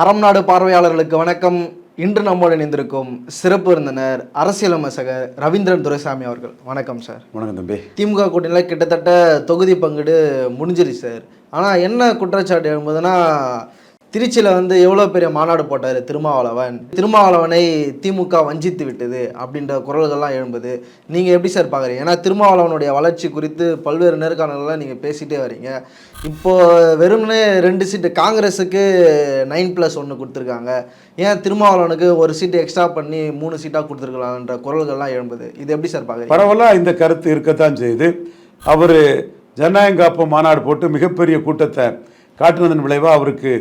அறம் நாடு பார்வையாளர்களுக்கு வணக்கம். இன்று நம்மோடு இணைந்திருக்கும் சிறப்பு விருந்தினர் அரசியல் ரவீந்திரன் துரைசாமி அவர்கள். வணக்கம் சார். வணக்கம் தம்பி. திமுக கூட்டணியில் கிட்டத்தட்ட தொகுதி பங்கீடு முடிஞ்சிருச்சு சார். ஆனால் என்ன குற்றச்சாட்டு எழும்புதுன்னா திருச்சியில் வந்து எவ்வளோ பெரிய மாநாடு போட்டார் திருமாவளவன்? திருமாவளவனை திமுக வஞ்சித்து விட்டது அப்படின்ற குரல்கள்லாம் எழும்புது. நீங்கள் எப்படி சார் பார்க்குறீங்க ஏன்னா திருமாவளவனுடைய வளர்ச்சி குறித்து பல்வேறு நேர்காணல்கள்லாம் நீங்கள் பேசிகிட்டே வரீங்க. இப்போது வெறுமனே ரெண்டு சீட்டு காங்கிரஸுக்கு நைன் ப்ளஸ் ஒன்று கொடுத்துருக்காங்க. ஏன் திருமாவளவனுக்கு ஒரு சீட்டு எக்ஸ்ட்ரா பண்ணி மூணு சீட்டாக கொடுத்துருக்கலாம்ன்ற குரல்கள்லாம் எழும்புது. இது எப்படி சார் பார்க்குறீங்க பரவலாக இந்த கருத்து இருக்கத்தான் செய்யுது. அவர் ஜனநாயக காப்பு மாநாடு போட்டு மிகப்பெரிய கூட்டத்தை காட்டுனதன் விளைவாக அவருக்கு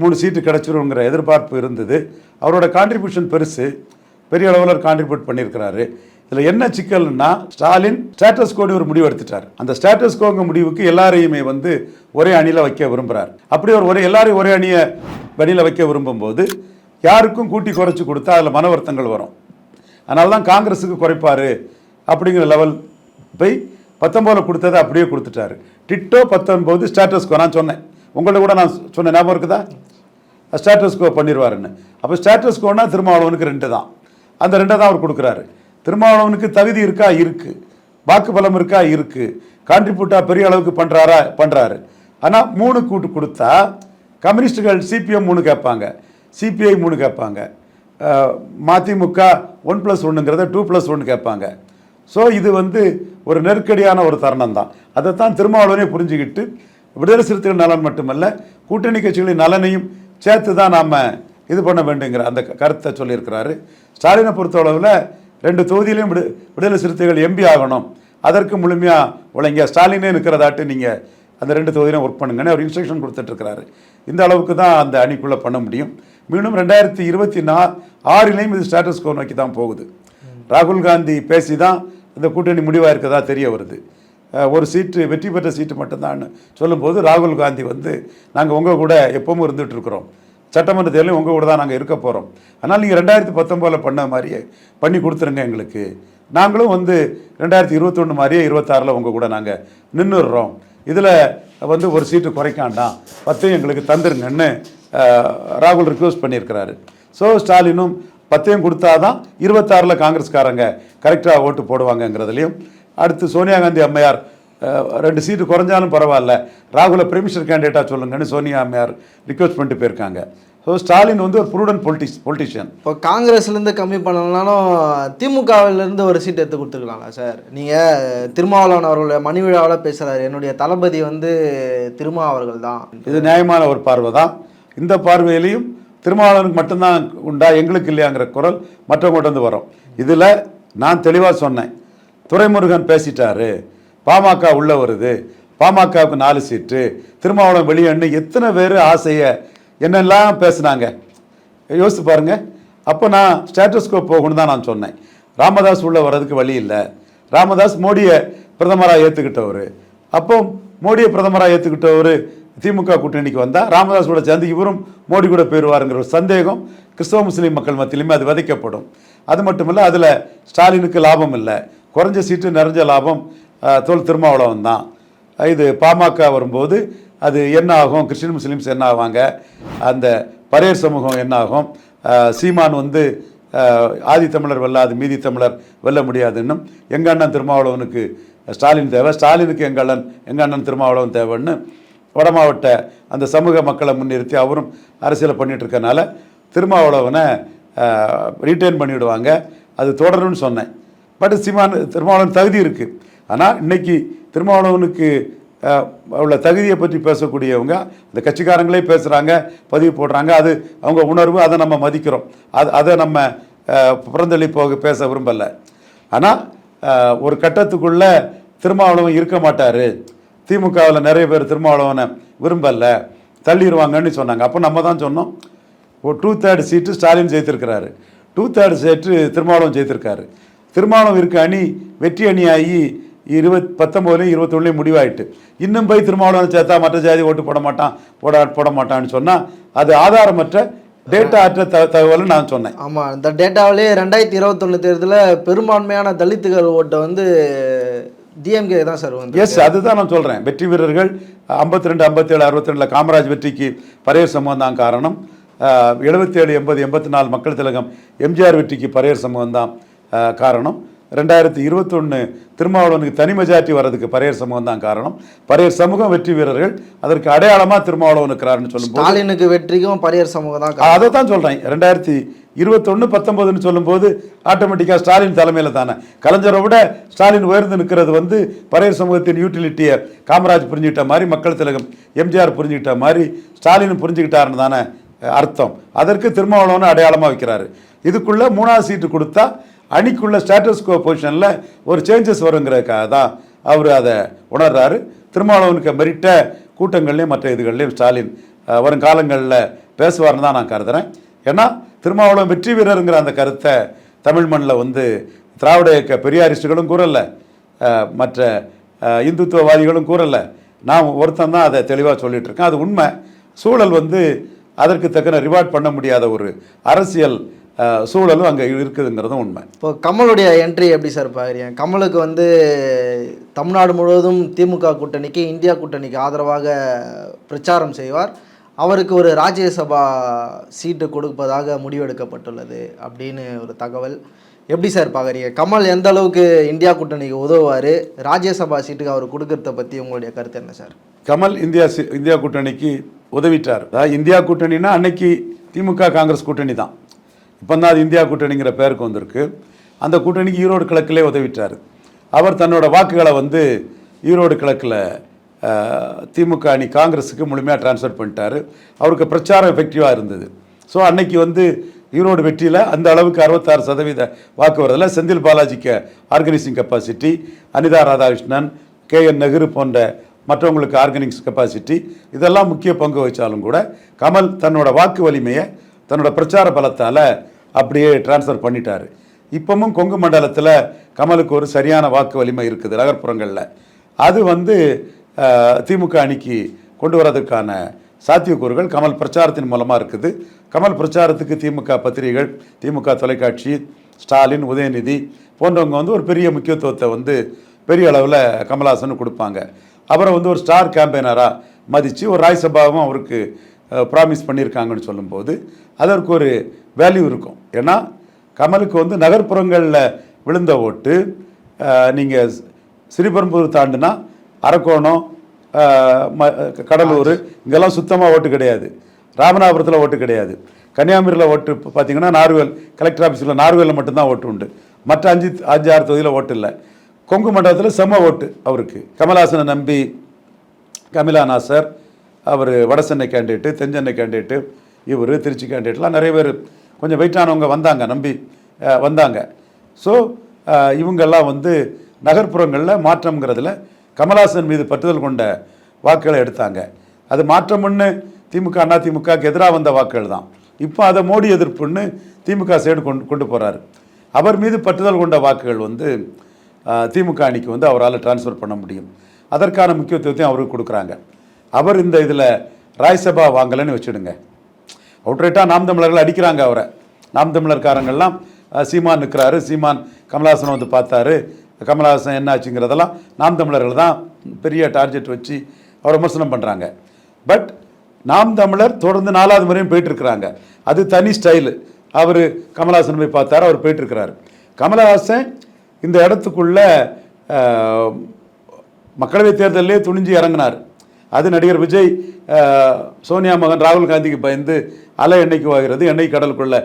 மூணு சீட்டு கிடச்சிருங்கிற எதிர்பார்ப்பு இருந்தது. அவரோட கான்ட்ரிபியூஷன் பெருசு. பெரிய அளவில் கான்ட்ரிபியூட் பண்ணியிருக்கிறாரு. இதில் என்ன சிக்கல்னா ஸ்டாலின் ஸ்டேட்டஸ் கோடு ஒரு முடிவு எடுத்துட்டார். அந்த ஸ்டேட்டஸ் கோங்க முடிவுக்கு எல்லாரையுமே வந்து ஒரே அணியில் வைக்க விரும்புகிறார் அப்படி ஒரு ஒரே எல்லாரையும் ஒரே அணியை வெளியில் வைக்க விரும்பும்போது யாருக்கும் கூட்டி குறைச்சி கொடுத்தா அதில் மன வருத்தங்கள் வரும். அதனால தான் காங்கிரஸுக்கு குறைப்பார் அப்படிங்கிற லெவல் போய் பத்தொம்போதில் கொடுத்ததை அப்படியே கொடுத்துட்டாரு. டிட்டோ பத்தொம்போது ஸ்டேட்டஸ்கோ நான் சொன்னேன். உங்கள்ட்ட கூட நான் சொன்ன ஞாபகம் இருக்குதா? ஸ்டேட்டஸ்கோ பண்ணிடுவாருன்னு அப்போ ஸ்டேட்டஸ்கோனா திருமாவளவனுக்கு ரெண்டு தான். அந்த ரெண்டை தான் அவர் கொடுக்குறாரு. திருமாவளவனுக்கு தகுதி இருக்கா? இருக்கு. வாக்கு பலம் இருக்கா. இருக்குது கான்ட்ரிபியூட்டாக பெரிய அளவுக்கு பண்ணுறாரா பண்ணுறாரு ஆனால் மூணு கூட்டு கொடுத்தா கம்யூனிஸ்டுகள் சிபிஎம் மூணு கேட்பாங்க. சிபிஐ மூணு கேட்பாங்க. மதிமுக ஒன் ப்ளஸ் ஒன்றுங்கிறத டூ ப்ளஸ் ஒன்று கேட்பாங்க. ஸோ இது வந்து ஒரு நெருக்கடியான ஒரு தருணம் தான் அதைத்தான் திருமாவளவனே புரிஞ்சுக்கிட்டு விடுதலை சிறுத்தைகள் நலன் மட்டுமல்ல கூட்டணி கட்சிகளின் நலனையும் சேர்த்து தான் நாம் இது பண்ண வேண்டுங்கிற அந்த க- கருத்தை சொல்லியிருக்கிறாரு. ஸ்டாலினை பொறுத்தளவில் ரெண்டு தொகுதியிலையும் விடு விடுதலை சிறுத்தைகள் எம்பி ஆகணும். அதற்கு முழுமையாக உழைங்க. ஸ்டாலினே இருக்கிறதாட்டு நீங்கள் அந்த ரெண்டு தொகுதியிலும் ஒர்க் பண்ணுங்கன்னு அவர் இன்ஸ்ட்ரக்ஷன் கொடுத்துட்ருக்கிறாரு. இந்த அளவுக்கு தான் அந்த அணிக்குள்ளே பண்ண முடியும். மீண்டும் ரெண்டாயிரத்தி இருபத்தி நா ஆறிலையும் இது ஸ்டேட்டஸ் கோ நோக்கி தான் போகுது. ராகுல் காந்தி பேசி தான் இந்த கூட்டணி முடிவாக இருக்கதா தெரிய வருது. ஒரு சீட்டு வெற்றி பெற்ற சீட்டு மட்டும்தான் சொல்லும்போது ராகுல் காந்தி வந்து நாங்கள் உங்கள் கூட எப்பவும் இருந்துகிட்ருக்குறோம். சட்டமன்ற தேர்தலையும் உங்கள் கூட தான் நாங்கள் இருக்க போகிறோம் ஆனால் நீங்கள் ரெண்டாயிரத்தி பத்தொம்போதில் பண்ண மாதிரியே பண்ணி கொடுத்துருங்க எங்களுக்கு. நாங்களும் வந்து ரெண்டாயிரத்தி இருபத்தொன்று மாதிரியே இருபத்தாறில் உங்கள் கூட நாங்கள் நின்றுடுறோம் இதில் வந்து ஒரு சீட்டு குறைக்காண்டாம் பத்தையும் எங்களுக்கு தந்துருங்கன்னு ராகுல் ரிக்வஸ்ட் பண்ணியிருக்கிறாரு. ஸோ ஸ்டாலினும் பத்தையும் கொடுத்தாதான் இருபத்தாறில் காங்கிரஸ்காரங்க கரெக்டாக ஓட்டு போடுவாங்கங்கிறதுலையும் அடுத்து சோனியா காந்தி அம்மையார் ரெண்டு சீட்டு குறைஞ்சாலும் பரவாயில்ல. ராகுலை பிரிமிஷர் கேண்டிடேட்டாக சொல்லுங்கன்னு சோனியா அம்மையார் ரிக்வஸ்ட் பண்ணிட்டு போயிருக்காங்க. ஸோ ஸ்டாலின் வந்து ஒரு ப்ரூடன் பொலிட்டிஸ் பொலிட்டிஷியன் இப்போ காங்கிரஸ்லேருந்து கம்மி பண்ணலனாலும் திமுகவிலேருந்து ஒரு சீட் எடுத்து கொடுத்துருக்கலாம்ல சார். நீங்கள் திருமாவளவன் அவர்களுடைய மணி விழாவில் பேசுகிறாரு என்னுடைய தளபதி வந்து திருமா அவர்கள் தான். இது நியாயமான ஒரு பார்வை தான். இந்த பார்வையிலையும் திருமாவளவனுக்கு மட்டும்தான் உண்டா எங்களுக்கு இல்லையாங்கிற குரல் மற்றவங்கள்ட்ட வந்து வரும். இதில் நான் தெளிவாக சொன்னேன். துரைமுருகன் பேசிட்டாரு. பாமக உள்ள வருது. பாமகவுக்கு நாலு சீட்டு. திருமாவளம் வெளியேன்னு எத்தனை பேர் ஆசையை என்னெல்லாம் பேசுனாங்க? யோசித்து பாருங்க. அப்போ நான் ஸ்டேட்டஸ்கோ போகணும்னு தான் நான் சொன்னேன். ராமதாஸ் உள்ள வர்றதுக்கு வழி இல்லை. ராமதாஸ் மோடியை பிரதமராக ஏற்றுக்கிட்டவர் அப்போ மோடியை பிரதமராக ஏற்றுக்கிட்டவர் திமுக கூட்டணிக்கு வந்தால் ராமதாஸோட சேர்ந்து இவரும் மோடி கூட போயிடுவாருங்கிற ஒரு சந்தேகம் கிறிஸ்தவ முஸ்லீம் மக்கள் மத்தியிலுமே அது விதைக்கப்படும். அது மட்டும் இல்லை அதில் ஸ்டாலினுக்கு லாபம் இல்லை. குறைஞ்ச சீட்டு நிறைஞ்ச லாபம் தோல் திருமாவளவன் தான். இது பாமக வரும்போது அது என்ன ஆகும்? கிறிஸ்டின் முஸ்லீம்ஸ் என்ன ஆவாங்க? அந்த பரையர் சமூகம் என்ன ஆகும்? சீமான் வந்து ஆதித்தமிழர் ஆதி தமிழர் வெல்லாது மீதி தமிழர் வெல்ல முடியாதுன்னும் எங்கள் அண்ணன் திருமாவளவனுக்கு ஸ்டாலின் தேவை. ஸ்டாலினுக்கு எங்கள் அண்ணன் எங்கள் அண்ணன் திருமாவளவன் தேவைன்னு வட மாவட்ட அந்த சமூக மக்களை முன்னிறுத்தி அவரும் அரசியலை பண்ணிகிட்ருக்கனால திருமாவளவனை ரீட்டைன் பண்ணிவிடுவாங்க அது தொடரும்னு சொன்னேன். பட் சீமான் திருமாவளவன் தகுதி இருக்குது ஆனால் இன்னைக்கு திருமாவளவனுக்கு உள்ள தகுதியை பற்றி பேசக்கூடியவங்க அந்த கட்சிக்காரங்களே பேசுகிறாங்க பதிவு போடுறாங்க அது அவங்க உணர்வு அதை நம்ம மதிக்கிறோம். அது அதை நம்ம அஹ், புறந்தள்ளி போக பேச விரும்பலை. ஆனால் ஒரு கட்டத்துக்குள்ளே திருமாவளவன் இருக்க மாட்டார். திமுகவில் நிறைய பேர் திருமாவளவனை விரும்பலை. தள்ளிடுவாங்கன்னு சொன்னாங்க. அப்போ நம்ம தான் சொன்னோம். ஒரு டூ தேர்ட் சீட்டு ஸ்டாலின் ஜெயித்திருக்கிறாரு. டூ தேர்ட் சீட்டு திருமாவளவன் ஜெயித்திருக்காரு. திருமாவளவன் இருக்க அணி வெற்றி அணியாகி இருபத் பத்தொம்போதுலேயும் இருபத்தொன்னுலேயும் முடிவாயிட்டு. இன்னும் போய் திருமாவளவன் சேர்த்தா மற்ற ஜாதி ஓட்டு போட மாட்டான் போட போட மாட்டான்னு சொன்னால் அது ஆதாரமற்ற டேட்டா அற்ற த தகவல்னு நான் சொன்னேன். ஆமாம் இந்த டேட்டாவிலே ரெண்டாயிரத்தி இருபத்தொன்று தேர்தலில் பெரும்பான்மையான தலித்துகள் ஓட்டை வந்து டிஎம்கே தான் சார் வந்து எஸ் அதுதான் நான் சொல்கிறேன் வெற்றி வீரர்கள் ஐம்பத்தி ரெண்டு ஐம்பத்தேழு அறுபத்தி ரெண்டில் காமராஜ் வெற்றிக்கு பரையர் சமூகம் தான் காரணம். எழுபத்தேழு எண்பது எண்பத்தி நாலு மக்கள் திலகம் எம்ஜிஆர் வெற்றிக்கு பரையர் சமூகம் தான் காரணம். ரெண்டாயிரத்தி இருபத்தொன்று திருமாவளவனுக்கு தனி மெஜாரிட்டி வர்றதுக்கு பரையர் சமூகம் தான் காரணம். பரையர் சமூகம் வெற்றி வீரர்கள் அதற்கு அடையாளமாக திருமாவளவன் இருக்கிறாருன்னு சொல்லும்போது ஸ்டாலினுக்கு வெற்றிக்கும் பரியர் சமூகம் தான். அதை தான் சொல்கிறேன் ரெண்டாயிரத்தி இருபத்தொன்று பத்தொம்போதுன்னு சொல்லும்போது ஆட்டோமேட்டிக்காக ஸ்டாலின் தலைமையில் தானே. கலைஞரை விட ஸ்டாலின் உயர்ந்து நிற்கிறது வந்து பரையர் சமூகத்தின் யூட்டிலிட்டியை காமராஜ் புரிஞ்சுக்கிட்ட மாதிரி மக்கள் திலகம் எம்ஜிஆர் புரிஞ்சுக்கிட்ட மாதிரி ஸ்டாலின் புரிஞ்சுக்கிட்டாருன்னு தானே அர்த்தம். அதற்கு திருமாவளவன் அடையாளமாக வைக்கிறாரு. இதுக்குள்ளே மூணாவது சீட்டு கொடுத்தா அணிக்குள்ள ஸ்டேட்டஸ்கோ பொசிஷனில் ஒரு சேஞ்சஸ் வருங்கிறதுக்காக தான் அவர் அதை உணர்றாரு. திருமாவளவனுக்கு மெரிட்ட கூட்டங்கள்லையும் மற்ற இதுகள்லையும் ஸ்டாலின் வரும் வருங்காலங்களில் பேசுவார்னு தான் நான் கருதுகிறேன் ஏன்னா திருமாவளவன் வெற்றி வீரருங்கிற அந்த கருத்தை தமிழ் மண்ணில் வந்து திராவிட இயக்க பெரியாரிஸ்டுகளும் கூறலை. மற்ற இந்துத்துவவாதிகளும் கூறலை. நான் ஒருத்தன் தான் அதை தெளிவாக சொல்லிகிட்டு இருக்கேன். அது உண்மை. சூழல் வந்து அதற்கு தக்கன ரிவார்ட் பண்ண முடியாத ஒரு அரசியல் சூழலும் அங்கே இருக்குதுங்கிறதும் உண்மை. இப்போ கமலுடைய என்ட்ரி எப்படி சார் பார்க்குறீங்க கமலுக்கு வந்து தமிழ்நாடு முழுவதும் திமுக கூட்டணிக்கு இந்தியா கூட்டணிக்கு ஆதரவாக பிரச்சாரம் செய்வார். அவருக்கு ஒரு ராஜ்யசபா சீட்டு கொடுப்பதாக முடிவெடுக்கப்பட்டுள்ளது அப்படின்னு ஒரு தகவல். எப்படி சார் பார்க்குறீங்க கமல் எந்த அளவுக்கு இந்தியா கூட்டணிக்கு உதவுவார்? ராஜ்யசபா சீட்டுக்கு அவர் கொடுக்கறத பற்றி உங்களுடைய கருத்து என்ன சார் கமல் இந்தியா சி- இந்தியா கூட்டணிக்கு உதவிட்டார். அதாவது இந்தியா கூட்டணினா அன்னைக்கு திமுக காங்கிரஸ் கூட்டணி தான். இப்போ தான் அது இந்தியா கூட்டணிங்கிற பேருக்கு வந்திருக்கு. அந்த கூட்டணிக்கு ஈரோடு கிழக்கிலே உதவிட்டார். அவர் தன்னோட வாக்குகளை வந்து ஈரோடு கிழக்கில் திமுக அணி காங்கிரஸுக்கு முழுமையாக ட்ரான்ஸ்ஃபர் பண்ணிட்டாரு. அவருக்கு பிரச்சாரம் எஃபெக்டிவாக இருந்தது. ஸோ அன்னைக்கு வந்து ஈரோடு வெற்றியில் அந்த அளவுக்கு அறுபத்தாறு சதவீத வாக்கு வரதில் செந்தில் பாலாஜிக்கு organising capacity Anitha Radhakrishnan K N Nehru போன்ற மற்றவங்களுக்கு ஆர்கனிக்ஸ் கெப்பாசிட்டி இதெல்லாம் முக்கிய பங்கு வச்சாலும் கூட கமல் தன்னோட வாக்கு வலிமையை தன்னோட பிரச்சார பலத்தால் அப்படியே டிரான்ஸ்ஃபர் பண்ணிட்டார். இப்பவும் கொங்கு மண்டலத்தில் கமலுக்கு ஒரு சரியான வாக்கு வலிமை இருக்குது நகர்ப்புறங்களில். அது வந்து திமுக அணிக்கு கொண்டு வரதுக்கான சாத்தியக்கூறுகள் கமல் பிரச்சாரத்தின் மூலமாக இருக்குது. கமல் பிரச்சாரத்துக்கு திமுக பத்திரிகைகள் திமுக தொலைக்காட்சி ஸ்டாலின் உதயநிதி போன்றவங்க வந்து ஒரு பெரிய முக்கியத்துவத்தை வந்து பெரிய அளவில் கமல்ஹாசன் கொடுப்பாங்க. அவரை வந்து ஒரு ஸ்டார் கேம்பெயினராக மதித்து ஒரு ராஜ்சபாவும் அவருக்கு ப்ராமிஸ் பண்ணியிருக்காங்கன்னு சொல்லும்போது அதற்கு ஒரு வேல்யூ இருக்கும். ஏன்னா கமலுக்கு வந்து நகர்ப்புறங்களில் விழுந்த ஓட்டு நீங்கள் ஸ்ரீபெரும்புதூர் தாண்டுனா அரக்கோணம் ம- கடலூர் இங்கெல்லாம் சுத்தமாக ஓட்டு கிடையாது. ராமநாதபுரத்தில் ஓட்டு கிடையாது. கன்னியாகுமரியில் ஓட்டு இப்போ பார்த்தீங்கன்னா நார்வேல் கலெக்டர் ஆஃபீஸில் நார்வேலில் மட்டும்தான் ஓட்டு உண்டு. மற்ற அஞ்சு அஞ்சு ஆறு தொகுதியில் ஓட்டு இல்லை. கொங்கு மண்டலத்தில் செம்ம ஓட்டு அவருக்கு. கமல்ஹாசனை நம்பி கமிலா நாசர் அவர் வடசென்னை கேண்டிடேட்டு தென்சென்னை கேண்டிடேட்டு இவர் திருச்சி கேண்டிடேட்லாம் நிறைய பேர் கொஞ்சம் வெயிட்டானவங்க வந்தாங்க நம்பி வந்தாங்க. ஸோ இவங்கெல்லாம் வந்து நகர்ப்புறங்களில் மாற்றம்ங்கிறதுல கமல்ஹாசன் மீது பற்றுதல் கொண்ட வாக்குகளை எடுத்தாங்க. அது மாற்றம்னு திமுக அண்ணா திமுகக்கு எதிராக வந்த வாக்குகள் தான். இப்போ அதை மோடி எதிர்ப்புன்னு திமுக சைடு கொண்டு கொண்டு போகிறாரு அவர் மீது பற்றுதல் கொண்ட வாக்குகள் வந்து திமுக அணிக்கு வந்து அவரால் டிரான்ஸ்ஃபர் பண்ண முடியும். அதற்கான முக்கியத்துவத்தையும் அவருக்கு கொடுக்குறாங்க. அவர் இந்த இதில் ராஜ்யசபா வாங்கலைன்னு வச்சுடுங்க. அவுட்ரேட்டாக நாம் தமிழர்கள் அடிக்கிறாங்க அவரை. நாம் தமிழர்காரங்கள்லாம் சீமான் நிற்கிறாரு சீமான் கமலஹாசனை வந்து பார்த்தாரு. கமலஹாசன் என்னாச்சுங்கிறதெல்லாம் நாம் தமிழர்கள் தான் பெரிய டார்கெட் வச்சு அவர் விமர்சனம் பண்ணுறாங்க பட் நாம் தமிழர் தொடர்ந்து நாலாவது முறையும் போயிட்டுருக்கிறாங்க. அது தனி ஸ்டைலு. அவர் கமலஹாசன் போய் பார்த்தாரு அவர் போயிட்டுருக்கிறாரு. கமலஹாசன் இந்த இடத்துக்குள்ள மக்களவைத் தேர்தலிலே துணிஞ்சு இறங்கினார். அது நடிகர் விஜய் சோனியா மகன் ராகுல் காந்திக்கு பயந்து அலை எண்ணெய்க்கு வாகிறது எண்ணெய் கடலுக்குள்ள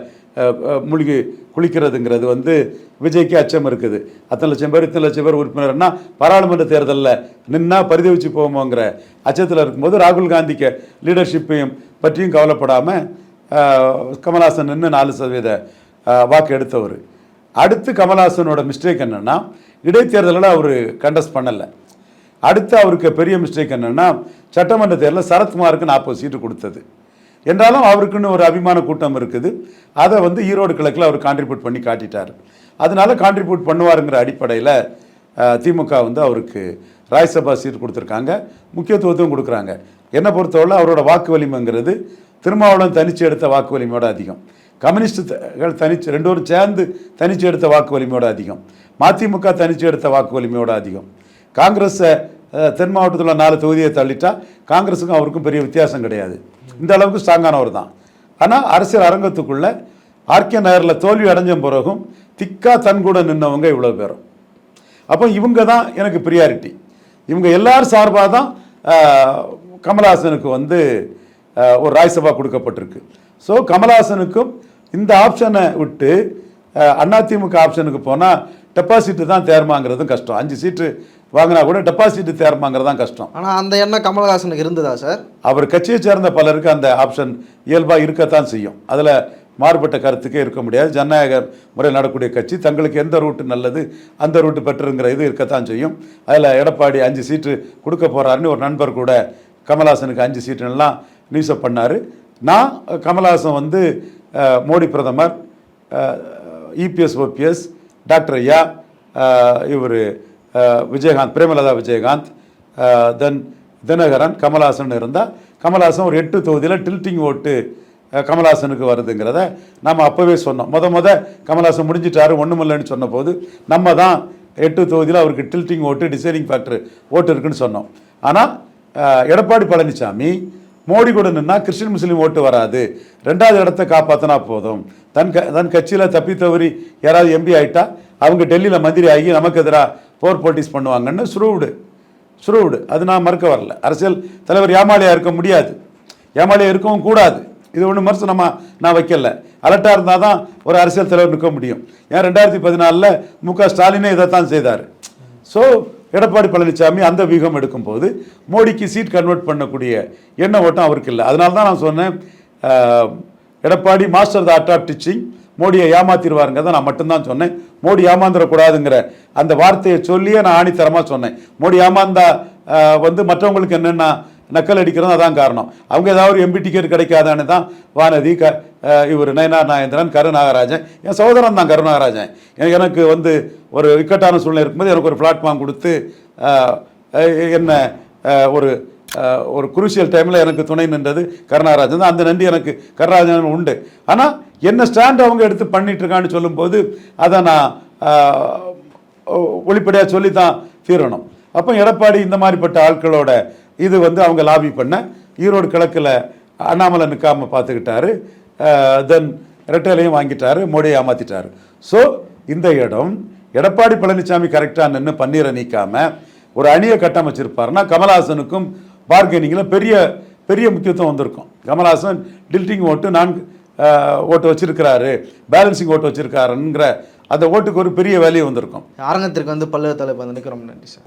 மூழ்கி குளிக்கிறதுங்கிறது வந்து விஜய்க்கு அச்சம் இருக்குது. அத்தனை லட்சம் பேர் இத்தனை லட்சம் பேர் உறுப்பினர்னா பாராளுமன்ற தேர்தலில் நின்னா பரிதவிச்சு போவோங்கிற அச்சத்தில் இருக்கும்போது ராகுல் காந்திக்கு லீடர்ஷிப்பையும் பற்றியும் கவலைப்படாமல் கமல்ஹாசன் நின்று நாலு சதவீத வாக்கு எடுத்தவர். அடுத்து கமல்ஹாசனோட மிஸ்டேக் என்னன்னா இடைத்தேர்தலில் அவர் கண்டஸ்ட் பண்ணலை. அடுத்து அவருக்கு பெரிய மிஸ்டேக் என்னன்னா சட்டமன்ற தேர்தலில் சரத்குமாருக்கு நாற்பது சீட்டு கொடுத்தது. என்றாலும் அவருக்குன்னு ஒரு அபிமான கூட்டம் இருக்குது. அதை வந்து ஈரோடு கிழக்கில் அவர் கான்ட்ரிபியூட் பண்ணி காட்டிட்டார். அதனால கான்ட்ரிபியூட் பண்ணுவாருங்கிற அடிப்படையில் திமுக வந்து அவருக்கு ராஜ்யசபா சீட் கொடுத்துருக்காங்க. முக்கியத்துவத்தையும் கொடுக்குறாங்க. என்னை பொறுத்தவரை அவரோட வாக்கு வலிமைங்கிறது திருமாவளவன் தனிச்சு எடுத்த வாக்கு வலிமையோட அதிகம். கம்யூனிஸ்டுகள் தனிச்சு ரெண்டு பேரும் சேர்ந்து தனிச்சு எடுத்த வாக்கு வலிமையோட அதிகம். மதிமுக தனிச்சு எடுத்த வாக்கு வலிமையோட அதிகம். காங்கிரஸை தென் மாவட்டத்தில் நாலு தொகுதியை தள்ளிட்டா காங்கிரஸுக்கும் அவருக்கும் பெரிய வித்தியாசம் கிடையாது. இந்த அளவுக்கு ஸ்ட்ராங்கானவர் தான். ஆனால் அரசியல் அரங்கத்துக்குள்ளே ஆர்கே நகரில் தோல்வி அடைஞ்ச பிறகும் திக்கா தன் கூட நின்றவங்க இவ்வளோ பேரும். அப்போ இவங்க தான் எனக்கு ப்ரியாரிட்டி இவங்க எல்லார் சார்பாக தான் கமல்ஹாசனுக்கு கமலஹாசனுக்கு வந்து ஒரு ராஜ்சபா கொடுக்கப்பட்டிருக்கு. ஸோ கமலஹாசனுக்கும் இந்த ஆப்ஷனை விட்டு அதிமுக ஆப்ஷனுக்கு போனால் டெபாசிட்டு தான் தேர்மாங்கிறதும் கஷ்டம். அஞ்சு சீட்டு வாங்கினா கூட டெபாசிட் தேர்மாங்கிறது தான் கஷ்டம். ஆனால் அந்த எண்ணம் கமலஹாசனுக்கு இருந்ததா சார்? அவர் கட்சியை சேர்ந்த பலருக்கு அந்த ஆப்ஷன் இயல்பாக இருக்கத்தான் செய்யும். அதில் மாறுபட்ட கருத்துக்கே இருக்க முடியாது. ஜனநாயக முறையில் நடக்கூடிய கட்சி தங்களுக்கு எந்த ரூட்டு நல்லது அந்த ரூட்டு பெற்றுங்கிற இது இருக்கத்தான் செய்யும். அதில் எடப்பாடி அஞ்சு சீட்டு கொடுக்க போகிறாருன்னு ஒரு நண்பர் கூட கமல்ஹாசனுக்கு அஞ்சு சீட்டுன்னெலாம் நியூஸை பண்ணார். நான் கமல்ஹாசன் வந்து மோடி பிரதமர் இபிஎஸ் ஓபிஎஸ் டாக்டர் ஐயா இவர் விஜயகாந்த் பிரேமலதா விஜயகாந்த் தென் தினகரன் கமல்ஹாசன் இருந்தால் கமல்ஹாசன் ஒரு எட்டு தொகுதியில் டில்ட்டிங் ஓட்டு அஹ், கமல்ஹாசனுக்கு வருதுங்கிறத நம்ம அப்போவே சொன்னோம். முத முத கமல்ஹாசன் முடிஞ்சிட்டாரு ஒன்றுமில்லைன்னு சொன்னபோது நம்ம தான் எட்டு தொகுதியில் அவருக்கு டில்ட்டிங் ஓட்டு டிசைனிங் ஃபேக்டர் ஓட்டு இருக்குன்னு சொன்னோம். ஆனால் எடப்பாடி பழனிசாமி மோடி கூட நின்னா கிறிஸ்டின் முஸ்லீம் ஓட்டு வராது. ரெண்டாவது இடத்த காப்பாற்றினா போதும். தன் க தன் கட்சியில் தப்பி தவறி யாராவது எம்பி ஆகிட்டா அவங்க டெல்லியில் மந்திரி ஆகி நமக்கு எதிராக போர் போட்டிஸ் பண்ணுவாங்கன்னு சுருவுடு சுருவுடு. அது நான் மறுக்க வரல. அரசியல் தலைவர் ஏமாளியாக இருக்க முடியாது. ஏமாளியாக இருக்கவும் கூடாது. இது ஒன்று விமர்சனமாக நான் வைக்கல. அலர்ட்டாக இருந்தால் தான் ஒரு அரசியல் தலைவர் நிற்க முடியும். ஏன் ரெண்டாயிரத்தி பதினாலில் மு க. ஸ்டாலினே தான் செய்தார். ஸோ எடப்பாடி பழனிசாமி அந்த வியூகம் எடுக்கும்போது மோடிக்கு சீட் கன்வெர்ட் பண்ணக்கூடிய எண்ண ஓட்டம் அவருக்கு இல்லை. அதனால தான் நான் சொன்னேன் Edappadi master the art of teaching மோடியை ஏமாத்திடுவாருங்க நான் மட்டும்தான் சொன்னேன். மோடி ஏமாந்துடக்கூடாதுங்கிற அந்த வார்த்தையை சொல்லியே நான் ஆணித்தரமாக சொன்னேன். மோடி ஏமாந்தா வந்து மற்றவங்களுக்கு என்னென்ன நக்கல் அடிக்கிறதும் அதான் காரணம். அவங்க ஏதாவது ஒரு எம்பி டிக்கெட் கிடைக்காதான்னு தான் வானதி க இவர் நயனார் நாயந்திரன் கருநாகராஜன் என் சகோதரன் தான் கருநாகராஜன் எனக்கு- வந்து ஒரு இக்கட்டான சூழ்நிலை இருக்கும்போது எனக்கு ஒரு பிளாட்ஃபார்ம் கொடுத்து என்ன ஒரு ஒரு குரூசியல் டைமில் எனக்கு துணை நின்றது கருணாராஜன் தான். அந்த நன்றி எனக்கு கருணாராஜன் உண்டு. ஆனால் என்ன ஸ்டாண்ட் அவங்க எடுத்து பண்ணிட்டு இருக்கான்னு சொல்லும்போது அதை நான் ஒளிப்படையாக சொல்லி தான் தீரணும். அப்போ எடப்பாடி இந்த மாதிரிப்பட்ட ஆட்களோட இது வந்து அவங்க லாபி பண்ண ஈரோடு கிழக்கில் அண்ணாமலை நிற்காமல் பார்த்துக்கிட்டாரு. தென் ரெட்டையிலையும் வாங்கிட்டாரு மோடியை ஏமாத்திட்டாரு. ஸோ இந்த இடம் எடப்பாடி பழனிசாமி கரெக்டாக நின்று பன்னீரை நீக்காமல் ஒரு அணியை கட்டமைச்சிருப்பாருன்னா கமல்ஹாசனுக்கும் பார்கெனிங்கில் பெரிய பெரிய முக்கியத்துவம் வந்திருக்கும். கமல்ஹாசன் டில்ட்டிங் ஓட்டு நான் ஓட்டு வச்சிருக்கிறாரு பேலன்சிங் ஓட்டு வச்சிருக்காருங்கிற அந்த ஓட்டுக்கு ஒரு பெரிய வேல்யூ வந்திருக்கும். அரங்கத்திற்கு வந்து பல்லு தலைப்பு வந்து ரொம்ப நன்றி சார்.